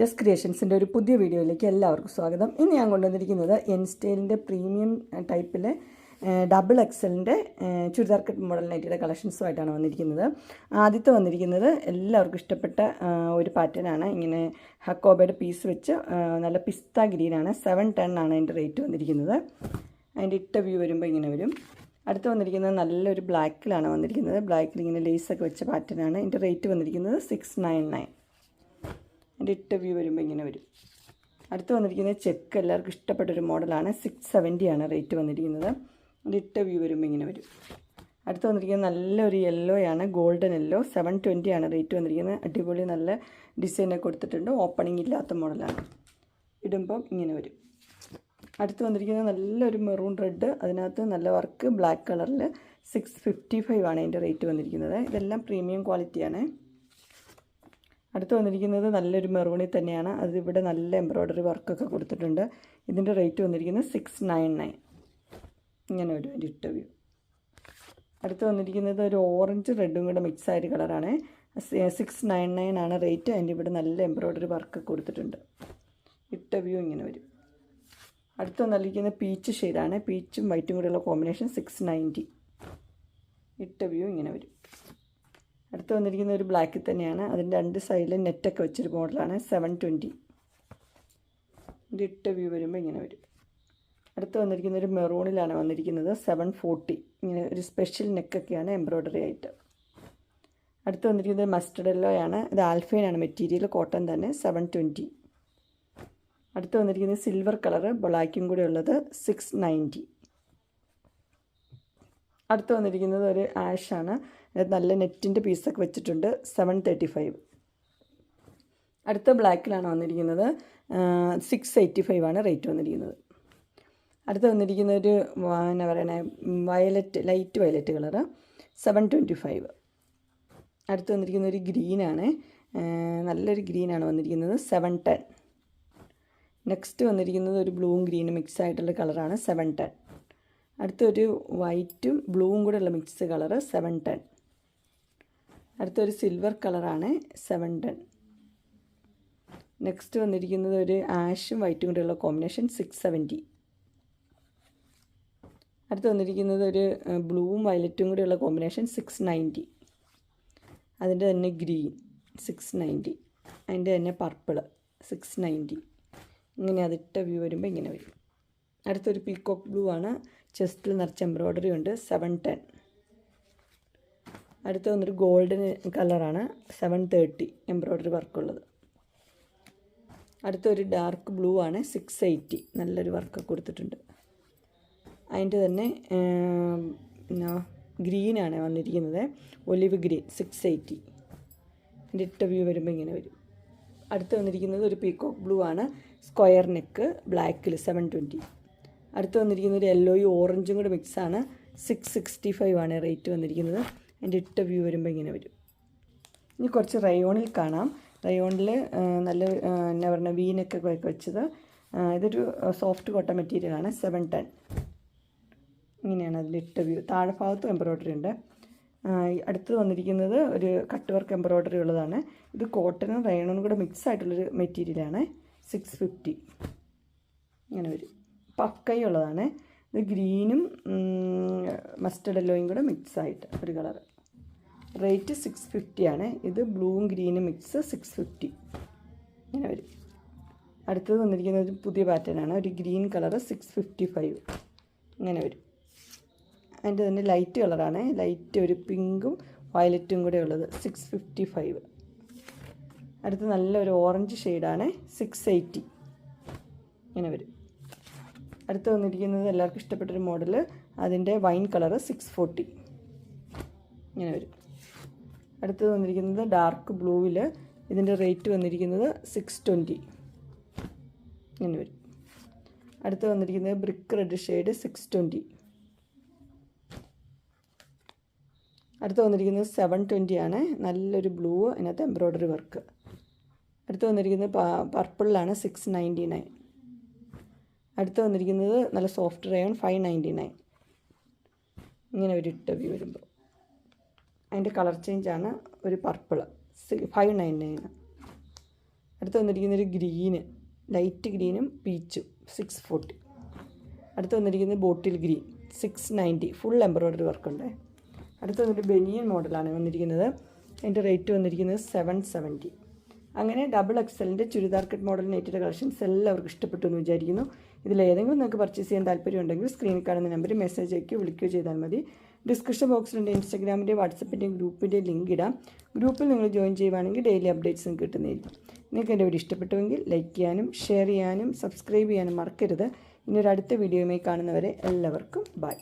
Just ക്രിയേഷൻസിന്റെ ഒരു പുതിയ വീഡിയോയിലേക്ക് എല്ലാവർക്കും സ്വാഗതം. ഇന്ന് ഞാൻ കൊണ്ടുവന്നിരിക്കുന്നത് എൻ സ്റ്റൈലിന്റെ പ്രീമിയം ടൈപ്പിലെ ഡബിൾ എക്സലിന്റെ ചുരിദാർ കട്ട് മോഡൽ നൈറ്റിയുടെ കളക്ഷൻസുമായിട്ടാണ് വന്നിരിക്കുന്നത്. ആദ്യത്തെ വന്നിരിക്കുന്നത് എല്ലാവർക്കും ഇഷ്ടപ്പെട്ട ഒരു പാറ്റേണാണ് ഇങ്ങനെ ഹക്കോബയുടെ പീസ് വെച്ച് നല്ല പിസ്ത ഗ്രീനാണ്. സെവൻ ടെൻ ആണ് അതിന്റെ റേറ്റ് വന്നിരിക്കുന്നത്. അതിന്റെ ഇട്ട വ്യൂ വരുമ്പോൾ ഇങ്ങനെ വരും. അടുത്ത് വന്നിരിക്കുന്നത് നല്ലൊരു ബ്ലാക്കിലാണ് വന്നിരിക്കുന്നത്. ബ്ലാക്കിൽ ഇങ്ങനെ ലേസൊക്കെ വെച്ച പാറ്റേണാണ് ഇതിന്റെ റേറ്റ് വന്നിരിക്കുന്നത് സിക്സ് നയൻ നയൻ അതിന്റെ ഇട്ട വ്യൂ വരുമ്പോൾ ഇങ്ങനെ വരും. അടുത്ത് വന്നിരിക്കുന്നത് ചെക്ക് എല്ലാവർക്കും ഇഷ്ടപ്പെട്ടൊരു മോഡലാണ്. സിക്സ് സെവന്റിയാണ് റേറ്റ് വന്നിരിക്കുന്നത്. എന്റെ ഇട്ട വ്യൂ വരുമ്പോൾ ഇങ്ങനെ വരും. അടുത്ത് വന്നിരിക്കുന്നത് നല്ലൊരു യെല്ലോ ആണ് ഗോൾഡൻ യെല്ലോ സെവൻ ട്വന്റിയാണ് റേറ്റ് വന്നിരിക്കുന്നത്. അടിപൊളി നല്ല ഡിസൈനൊക്കെ കൊടുത്തിട്ടുണ്ട്. ഓപ്പണിംഗ് ഇല്ലാത്ത മോഡലാണ്. ഇടുമ്പോൾ ഇങ്ങനെ വരും. അടുത്ത് വന്നിരിക്കുന്നത് നല്ലൊരു മെറൂൺ റെഡ് അതിനകത്ത് നല്ല വർക്ക് ബ്ലാക്ക് കളറിൽ സിക്സ് ഫിഫ്റ്റി ഫൈവ് ആണ് അതിന്റെ റേറ്റ് വന്നിരിക്കുന്നത്. ഇതെല്ലാം പ്രീമിയം ക്വാളിറ്റിയാണ് അടുത്ത് വന്നിരിക്കുന്നത് നല്ലൊരു മെറൂണി തന്നെയാണ്. അതിവിടെ നല്ല എംബ്രോയ്ഡറി വർക്കൊക്കെ കൊടുത്തിട്ടുണ്ട്. ഇതിന്റെ റേറ്റ് വന്നിരിക്കുന്നത് സിക്സ് നയൻ നയൻ ഇങ്ങനെ ഒരു ഇട്ട വ്യൂ അടുത്ത് വന്നിരിക്കുന്നത് ഒരു ഓറഞ്ച് റെഡും കൂടെ മിക്സ് ആയൊരു കളറാണ്. സിക്സ് നയൻ നയൻ ആണ് റേറ്റ് അതിന്റെ ഇവിടെ നല്ല എംബ്രോയ്ഡറി വർക്ക് കൊടുത്തിട്ടുണ്ട്. ഇട്ട വ്യൂ ഇങ്ങനെ വരും. അടുത്ത് വന്നിരിക്കുന്ന പീച്ച് ഷെയ്ഡാണ് പീച്ചും വൈറ്റും കൂടെയുള്ള കോമ്പിനേഷൻ സിക്സ് നയന്റി ഇട്ട വ്യൂ ഇങ്ങനെ വരും. അടുത്ത് വന്നിരിക്കുന്ന ഒരു ബ്ലാക്കിൽ തന്നെയാണ്. അതിന്റെ രണ്ട് സൈഡിൽ നെറ്റൊക്കെ വെച്ചൊരു മോഡലാണ് സെവൻ ട്വന്റി ഇതിന്റെ ഇട്ട വ്യൂ വരുമ്പോൾ ഇങ്ങനെ വരും. അടുത്ത് വന്നിരിക്കുന്ന ഒരു മെറൂണിലാണ് വന്നിരിക്കുന്നത് സെവൻ ഫോർട്ടി ഇങ്ങനെ ഒരു സ്പെഷ്യൽ നെക്കൊക്കെയാണ് എംബ്രോയ്ഡറി ആയിട്ട്. അടുത്ത് വന്നിരിക്കുന്നത് മസ്റ്റർഡ് ആണ്. ഇത് ആൽഫൈനാണ് മെറ്റീരിയൽ കോട്ടൺ തന്നെ സെവൻ ട്വന്റി അടുത്ത് വന്നിരിക്കുന്നത് സിൽവർ കളറ് ബ്ലാക്കും കൂടെ ഉള്ളത് സിക്സ് നയന്റി അടുത്ത് വന്നിരിക്കുന്നത് ഒരു ആഷാണ് അതിനകത്ത് നല്ല നെറ്റിന്റെ പീസൊക്കെ വെച്ചിട്ടുണ്ട് സെവൻ തേർട്ടി ഫൈവ്. അടുത്ത ബ്ലാക്കിലാണ് വന്നിരിക്കുന്നത്. സിക്സ് എയ്റ്റി ഫൈവ് ആണ് റേറ്റ് വന്നിരിക്കുന്നത്. അടുത്ത് വന്നിരിക്കുന്ന ഒരു എന്നാ പറയണേ violet light violet colour seven twenty five അടുത്ത് വന്നിരിക്കുന്ന ഒരു ഗ്രീനാണ് നല്ലൊരു ഗ്രീനാണ് വന്നിരിക്കുന്നത് സെവൻ ടെൻ നെക്സ്റ്റ് വന്നിരിക്കുന്നത് ഒരു ബ്ലൂവും ഗ്രീനും മിക്സ് ആയിട്ടുള്ള കളറാണ് സെവൻ ടെൻ അടുത്തൊരു വൈറ്റും ബ്ലൂവും കൂടെ ഉള്ള മിക്സ് കളറ് സെവൻ ടെൻ അടുത്തൊരു സിൽവർ കളറാണ് സെവൻ ടെൻ നെക്സ്റ്റ് വന്നിരിക്കുന്നത് ഒരു ആഷും വൈറ്റും കൂടെയുള്ള കോമ്പിനേഷൻ സിക്സ് സെവന്റി അടുത്ത് വന്നിരിക്കുന്നത് ഒരു ബ്ലൂവും വയലറ്റും കൂടെയുള്ള കോമ്പിനേഷൻ സിക്സ് നയന്റി അതിന്റെ തന്നെ ഗ്രീൻ സിക്സ് നയന്റി അതിന്റെ തന്നെ പർപ്പിൾ സിക്സ് നയന്റി ഇങ്ങനെ അതിട്ട വ്യൂ വരുമ്പോൾ ഇങ്ങനെ വരും. അടുത്തൊരു പീക്കോക്ക് ബ്ലൂ ആണ്. ചെസ്റ്റിൽ നിറച്ച് എംബ്രോയ്ഡറി ഉണ്ട് സെവൻ ടെൻ അടുത്ത വന്നൊരു ഗോൾഡൻ കളറാണ് സെവൻ തേർട്ടി എംബ്രോയ്ഡറി വർക്കുള്ളത് അടുത്തൊരു ഡാർക്ക് ബ്ലൂ ആണ്. സിക്സ് എയ്റ്റി നല്ലൊരു വർക്കൊക്കെ കൊടുത്തിട്ടുണ്ട്. അതിന്റെ തന്നെ ഗ്രീനാണ് വന്നിരിക്കുന്നത്. ഒലിവ് ഗ്രീൻ സിക്സ് എയ്റ്റി അതിന്റെ ഇട്ട വ്യൂ വരുമ്പോൾ ഇങ്ങനെ വരും. അടുത്ത് വന്നിരിക്കുന്നത് ഒരു പീക്കോക്ക് ബ്ലൂ ആണ്. സ്ക്വയർ നെക്ക് ബ്ലാക്കിൽ സെവൻ ട്വന്റി അടുത്ത് വന്നിരിക്കുന്നത് ഒരു യെല്ലോയും ഓറഞ്ചും കൂടെ മിക്സാണ് സിക്സ് സിക്സ്റ്റി ഫൈവ് ആണ് റേറ്റ് വന്നിരിക്കുന്നത്. അതിന്റെ ഇട്ട വ്യൂ വരുമ്പോൾ ഇങ്ങനെ വരും. ഇനി കുറച്ച് റയോണിൽ കാണാം. റയോണിൽ നല്ല എന്നാ പറയുക വീനൊക്കെ വെച്ചത്. ഇതൊരു സോഫ്റ്റ് കോട്ടൺ മെറ്റീരിയലാണ് സെവൻ ടെൻ ഇങ്ങനെയാണ് അതിന്റെ ഇട്ട വ്യൂ താഴെ ഭാഗത്തും എംബ്രോയ്ഡറി ഉണ്ട് അടുത്ത് വന്നിരിക്കുന്നത് ഒരു കട്ട് വർക്ക് എംബ്രോയ്ഡറി ഉള്ളതാണ്. ഇത് കോട്ടനും റയണും കൂടെ മിക്സ് ആയിട്ടുള്ളൊരു മെറ്റീരിയലാണ് സിക്സ് ഫിഫ്റ്റി ഇങ്ങനെ വരും. പക്കൈ ഉള്ളതാണ് ഇത് ഗ്രീനും മസ്റ്റർഡ് എല്ലോയും കൂടെ മിക്സ് ആയിട്ട് ഒരു കളർ റേറ്റ് സിക്സ് ഫിഫ്റ്റി ആണ്. ഇത് ബ്ലൂവും ഗ്രീനും മിക്സ് സിക്സ് ഫിഫ്റ്റി ഇങ്ങനെ വരും. അടുത്തത് വന്നിരിക്കുന്ന ഒരു പുതിയ പാറ്റേൺ ആണ്. ഒരു green colour six fifty five ഇങ്ങനെ വരും. അതിന്റെ തന്നെ ലൈറ്റ് കളറാണ് ലൈറ്റ് ഒരു പിങ്കും വയലറ്റും കൂടെ ഉള്ളത് സിക്സ് ഫിഫ്റ്റി ഫൈവ് അടുത്ത് നല്ലൊരു ഓറഞ്ച് ഷെയ്ഡാണ് സിക്സ് എയ്റ്റി ഇങ്ങനെ വരും. അടുത്ത് വന്നിരിക്കുന്നത് എല്ലാവർക്കും ഇഷ്ടപ്പെട്ടൊരു മോഡൽ അതിന്റെ വൈൻ കളറ് സിക്സ് ഫോർട്ടി ഇങ്ങനെ വരും. അടുത്തത് വന്നിരിക്കുന്നത് ഡാർക്ക് ബ്ലൂവിൽ ഇതിന്റെ റേറ്റ് വന്നിരിക്കുന്നത് സിക്സ് ട്വന്റി ഇങ്ങനെ വരും. അടുത്ത് വന്നിരിക്കുന്നത് brick red shade six twenty അടുത്ത് വന്നിരിക്കുന്നത് സെവൻ ട്വന്റി ആണ്. നല്ലൊരു ബ്ലൂ അതിനകത്ത് എംബ്രോയ്ഡറി വർക്ക് അടുത്ത് വന്നിരിക്കുന്നത് പർപ്പിളിലാണ് സിക്സ് നയന്റി നയൻ അടുത്ത് വന്നിരിക്കുന്നത് നല്ല soft rayon five ninety nine ഇങ്ങനെ ഒരു ഇട്ട വ്യൂ വരുമ്പോൾ അതിന്റെ കളർ ചേഞ്ചാണ് ഒരു പർപ്പിൾ ഫൈവ് നയൻ നയൻ അടുത്ത് വന്നിരിക്കുന്നൊരു ഗ്രീന് ലൈറ്റ് ഗ്രീനും പീച്ചും സിക്സ് ഫോർട്ടി അടുത്ത് വന്നിരിക്കുന്നത് bottle green six ninety full embroidery വർക്കുണ്ട് അടുത്ത് വന്നിട്ട് ബെനിയൻ മോഡലാണ് വന്നിരിക്കുന്നത്. അതിന്റെ റേറ്റ് വന്നിരിക്കുന്നത് സെവൻ സെവന്റി അങ്ങനെ ഡബിൾ എക്സലിന്റെ ചുരിദാർ കട്ട് മോഡൽ നെറ്റിന്റെ കളക്ഷൻസ് എല്ലാവർക്കും ഇഷ്ടപ്പെട്ടു എന്ന് വിചാരിക്കുന്നു. ഇതിലേതെങ്കിലും നിങ്ങൾക്ക് പർച്ചേസ് ചെയ്യാൻ താല്പര്യമുണ്ടെങ്കിൽ സ്ക്രീനിൽ കാണുന്ന നമ്പർ മെസ്സേജ് അയക്കുകയോ വിളിക്കുകയോ ചെയ്താൽ മതി. ഡിസ്ക്രിപ്ഷൻ ബോക്സിലുണ്ട് ഇൻസ്റ്റാഗ്രാമിന്റെ വാട്സപ്പിന്റെയും ഗ്രൂപ്പിന്റെ ലിങ്ക് ഇടാം. ഗ്രൂപ്പിൽ നിങ്ങൾ ജോയിൻ ചെയ്യുവാണെങ്കിൽ ഡെയിലി അപ്ഡേറ്റ്സ് നിങ്ങൾക്ക് കിട്ടുന്നതായിരിക്കും. നിങ്ങൾക്ക് എന്റെ വീഡിയോ ഇഷ്ടപ്പെട്ടുവെങ്കിൽ ലൈക്ക് ചെയ്യാനും ഷെയർ ചെയ്യാനും സബ്സ്ക്രൈബ് ചെയ്യാനും മറക്കരുത്. ഇനി ഒരു അടുത്ത വീഡിയോയുമായി കാണുന്നവരെ എല്ലാവർക്കും ബൈ